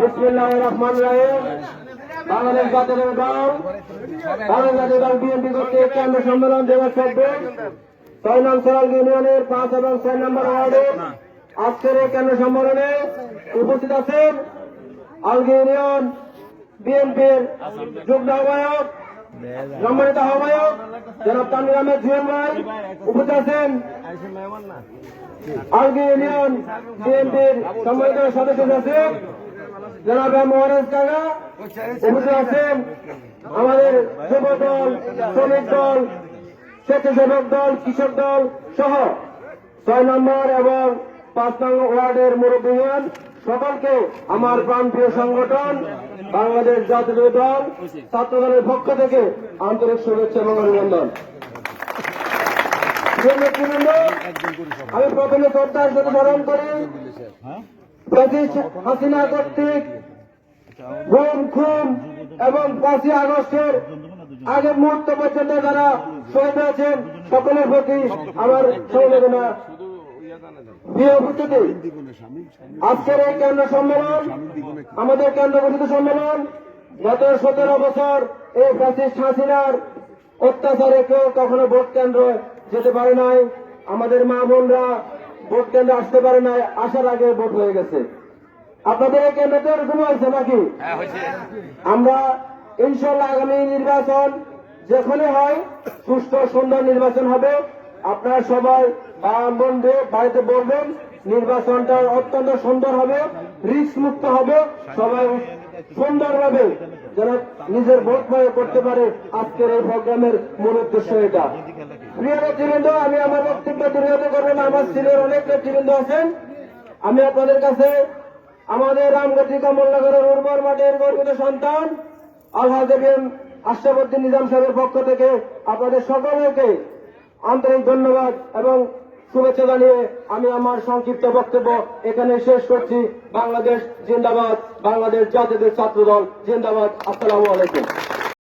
বিসমিল্লাহ রহমান রাহিম। বাংলাদেশ জাতীয় দল, বাংলাদেশ দল বিএনপি কর্তৃক কেন্দ্র সম্মেলন দেওয়া থাকবে ছয় নং সরাল ইউনিয়নের পাঁচ এবং ছয় নম্বর ওয়ার্ডে আজকের এই সম্মেলনে উপস্থিত আছেন আলগি ইউনিয়ন বিএনপির যুগ্ম আহ্বায়ক, সম্মানিত আহ্বায়ক জনাব তানভীর আহমেদ জিএম ভাই উপস্থিত আছেন। আলগি ইউনিয়ন বিএনপির সম্মানিত সদস্য আছেন। জনাব মহারাজ কাকা আছেন আমাদের যুব দল শ্রমিক দল, স্বেচ্ছাসেবক দল, কৃষক দল সহ ছয় নম্বর এবং পাঁচ নম্বর ওয়ার্ডের মুরব্বীগণ, সকলকে আমার প্রাণপ্রিয় সংগঠন, বাংলাদেশ জাতীয় দল ছাত্র দলের পক্ষ থেকে আন্তরিক শুভেচ্ছা এবং অভিনন্দন। আমি প্রথমে শ্রদ্ধার সাথে স্মরণ করি হাসিনা কর্তৃক গুম খুন এবং পাঁচই আগস্টের আগের মুহূর্ত পর্যন্ত যারা শহীদ হয়েছেন, সকলের প্রতি আমার উপস্থিতি, আজকের এই কেন্দ্র সম্মেলন, আমাদের কেন্দ্র গঠিত সম্মেলন, গত সতেরো বছর এই ফ্যাসিস্ট হাসিনার অত্যাচারে কেউ কখনো ভোট কেন্দ্র যেতে পারে নাই। আমাদের মা বোনরা ভোট কেন্দ্রে আসতে পারে নাই আসার আগে ভোট হয়ে গেছে। আপনাদের এই কেন্দ্রতে এরকম হয়েছে নাকি? আমরা ইনশাল্লাহ আগামী নির্বাচন যেখানে হয় সুস্থ সুন্দর নির্বাচন হবে। আপনারা সবাই বন্ধু বাড়িতে বলবেন নির্বাচনটা অত্যন্ত সুন্দর হবে রিস্ক মুক্ত হবে। সবাই সুন্দরভাবে যেন নিজের ভোট প্রয়োগ করতে পারে। আজকের এই প্রোগ্রামের মূল উদ্দেশ্য এটা। প্রিয় নেতৃবৃন্দ, আমি আমার বক্তব্য দীর্ঘত না আমার ছেলের অনেক নেতৃবৃন্দ আছেন। আমি আপনাদের কাছে আমাদের রামগতি কমলনগরের উর্বর মাটির গর্বিত সন্তান, আলহাজ এম আশরাফুদ্দিন নিজাম সাহেবের পক্ষ থেকে আপনাদের সকলকে আন্তরিক ধন্যবাদ এবং শুভেচ্ছা জানিয়ে আমি আমার সংক্ষিপ্ত বক্তব্য এখানে শেষ করছি। বাংলাদেশ জিন্দাবাদ, বাংলাদেশ জাতীয় ছাত্র দল জিন্দাবাদ। আসসালামু আলাইকুম।